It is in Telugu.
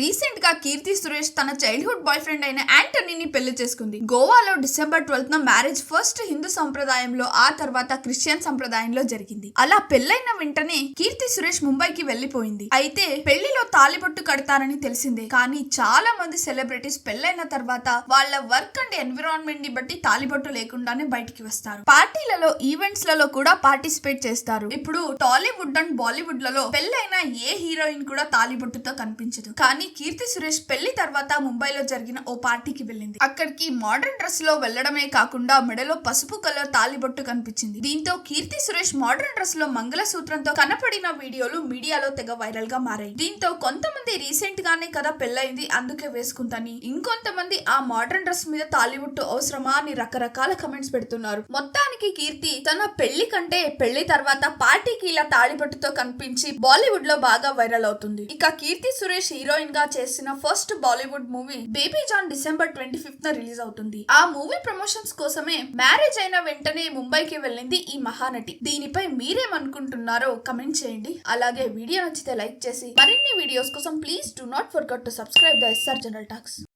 రీసెంట్గా కీర్తి సురేష్ తన చైల్డ్హుడ్ బాయ్ ఫ్రెండ్ అయిన యాంటనీని పెళ్ళి చేసుకుంది. గోవాలో డిసెంబర్ ట్వెల్త్ న మ్యారేజ్ ఫస్ట్ హిందూ సంప్రదాయంలో ఆ తర్వాత క్రిస్టియన్ సంప్రదాయంలో జరిగింది. అలా పెళ్ళైన వెంటనే కీర్తి సురేష్ ముంబైకి వెళ్ళిపోయింది అయితే పెళ్ళిలో తాలిబొట్టు కడతారని తెలిసిందే. కానీ చాలా మంది సెలబ్రిటీస్ పెళ్ళైన తర్వాత వాళ్ళ వర్క్ అండ్ ఎన్విరాన్మెంట్ని బట్టి తాలిబొట్టు లేకుండానే బయటికి వస్తారు. పార్టీలలో ఈవెంట్స్లలో కూడా పార్టిసిపేట్ చేస్తారు. ఇప్పుడు టాలీవుడ్ అండ్ బాలీవుడ్లలో పెళ్ళైన ఏ హీరోయిన్ కూడా తాలిబొట్టుతో కనిపించదు. కానీ కీర్తి సురేష్ పెళ్ళి తర్వాత ముంబైలో జరిగిన ఓ పార్టీకి వెళ్ళింది. అక్కడికి మోడర్న్ డ్రెస్లో వెళ్ళడమే కాకుండా మెడలో పసుపు కలర్ తాలిబొట్టు కనిపించింది. దీంతో కీర్తి సురేష్ మోడర్న్ డ్రెస్లో మంగళసూత్రంతో కనపడిన వీడియోలు మీడియాలో తెగ వైరల్గా మారాయి. దీంతో కొంతమంది రీసెంట్ గానే కదా పెళ్ళయింది అందుకే వేసుకుంటాని. ఇంకొంతమంది ఆ మోడర్న్ డ్రెస్ మీద తాలిబొట్టు అవసరమా అని రకరకాల కమెంట్స్ పెడుతున్నారు. మొత్తానికి కీర్తి తన పెళ్ళి కంటే పెళ్ళి తర్వాత పార్టీకి ఇలా తాళిబొట్టుతో కనిపించి బాలీవుడ్లో బాగా వైరల్ అవుతుంది. ఇక కీర్తి సురేష్ హీరోయిన్ గా చేసిన first Bollywood movie Baby John December twenty fifth న రిలీజ్ అవుతుంది. ఆ మూవీ ప్రమోషన్స్ కోసమే మ్యారేజ్ అయిన వెంటనే ముంబైకి వెళ్ళింది ఈ మహానటి. దీనిపై మీరేమనుకుంటున్నారో కమెంట్ చేయండి. అలాగే వీడియో నచ్చితే లైక్ చేసి మరిన్ని వీడియోస్ కోసం please do not forget to subscribe the SR general talks.